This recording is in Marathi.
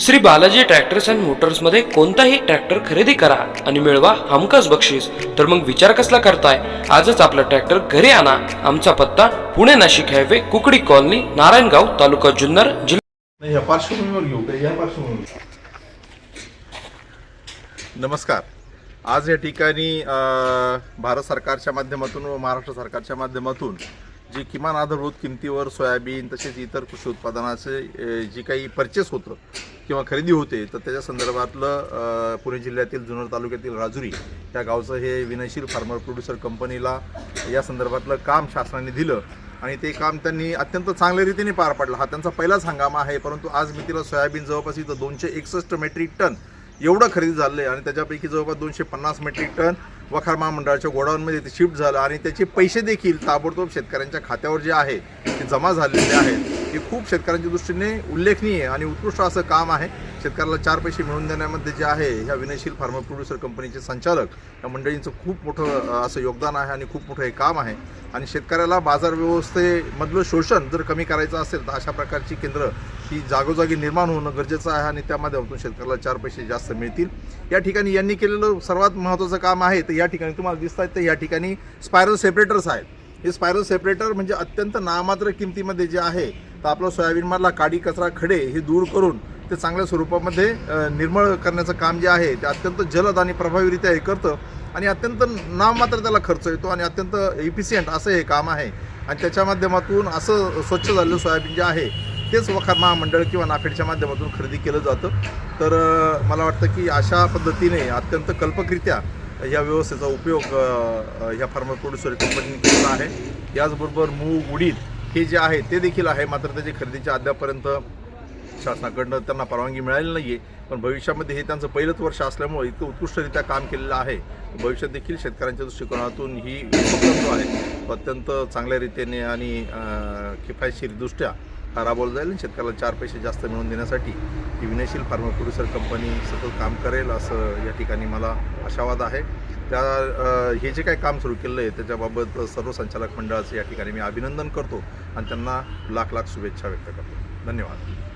श्री बालाजी ट्रॅक्टर्स अँड मोटर्समध्ये कोणताही ट्रॅक्टर खरेदी करा आणि मिळवा हमखास बक्षीस. तर मग विचार कसला करताय? आजच आपला ट्रॅक्टर घरी आणा. आमचा पत्ता पुणे नाशिक हायवे कुकडी कॉलनी नारायणगाव तालुका जुन्नर जिल्हा नमस्कार. आज या ठिकाणी भारत सरकारच्या माध्यमातून व महाराष्ट्र सरकारच्या माध्यमातून जी किमान आधारभूत किमतीवर सोयाबीन तसेच इतर कृषी उत्पादनाचे जी काही परचेस होतं किंवा खरेदी होते तर त्याच्या संदर्भातलं पुणे जिल्ह्यातील जुन्नर तालुक्यातील राजुरी या गावचं हे विनयशील फार्मर प्रोड्युसर कंपनीला या संदर्भातलं काम शासनाने दिलं आणि ते काम त्यांनी अत्यंत चांगल्या रीतीने पार पाडलं. हा त्यांचा पहिलाच हंगाम आहे परंतु आज मी तिला सोयाबीन जवळपास इथं दोनशे एकसष्ट मेट्रिक टन एवढं खरेदी झालं आहे आणि त्याच्यापैकी जवळपास दोनशे पन्नास मेट्रिक टन वखार महामंडळाच्या गोडाऊनमध्ये ते शिफ्ट झालं आणि त्याचे पैसे देखील ताबडतोब शेतकऱ्यांच्या खात्यावर जे आहे ते जमा झालेले आहेत हे खूप शेतकऱ्यांच्या दृष्टीने उल्लेखनीय आणि उत्कृष्ट असं काम आहे. शेतकऱ्याला चार पैसे मिळवून देण्यामध्ये जे आहे ह्या विनयशील फार्मा प्रोड्युसर कंपनीचे संचालक या मंडळींचं खूप मोठं असं योगदान आहे आणि खूप मोठं हे काम आहे. आणि शेतकऱ्याला बाजार व्यवस्थेमधलं शोषण जर कमी करायचं असेल तर अशा प्रकारची केंद्र ही जागोजागी निर्माण होणं गरजेचं आहे आणि त्या माध्यमातून शेतकऱ्याला चार पैसे जास्त मिळतील. या ठिकाणी यांनी केलेलं सर्वात महत्त्वाचं काम आहे तर या ठिकाणी तुम्हाला दिसत आहेत तर या ठिकाणी स्पायरल सेपरेटर्स आहेत. हे स्पायरल सेपरेटर म्हणजे अत्यंत नामात्र किमतीमध्ये जे आहे तर आपलं सोयाबीनमधला काडी कचरा खडे हे दूर करून ते चांगल्या स्वरूपामध्ये निर्मळ करण्याचं काम जे आहे ते अत्यंत जलद आणि प्रभावीरित्या हे करतं आणि अत्यंत नाममात्र त्याला खर्च येतो आणि अत्यंत इफिशियंट असं हे काम आहे. आणि त्याच्या माध्यमातून असं स्वच्छ झालेलं सोयाबीन जे आहे तेच वखार महामंडळ किंवा नाफेडच्या माध्यमातून खरेदी केलं जातं. तर मला वाटतं की अशा पद्धतीने अत्यंत कल्पकरित्या या व्यवस्थेचा उपयोग ह्या फार्मर प्रोड्युसर कंपनीने केलेला आहे. याचबरोबर मूग उडीद हे जे आहे ते देखील आहे. मात्र त्याची खरेदीच्या अद्यापर्यंत शासनाकडनं त्यांना परवानगी मिळाली नाही आहे पण भविष्यामध्ये हे त्यांचं पहिलंच वर्ष असल्यामुळे इतकं उत्कृष्टरित्या काम केलेलं आहे. भविष्यात देखील शेतकऱ्यांच्या दृष्टिकोनातून ही उपक्रम जो आहे तो अत्यंत चांगल्या रीतीने आणि किफायतशीरदृष्ट्या राबवला जाईल. आणि शेतकऱ्याला चार पैसे जास्त मिळवून देण्यासाठी ही विनयशील फार्मर प्रोड्युसर कंपनी सतत काम करेल असं या ठिकाणी मला आशावाद आहे. त्या हे जे काही काम सुरू केलं आहे त्याच्याबाबत सर्व संचालक मंडळाचं या ठिकाणी मी अभिनंदन करतो आणि त्यांना लाख लाख शुभेच्छा व्यक्त करतो. धन्यवाद.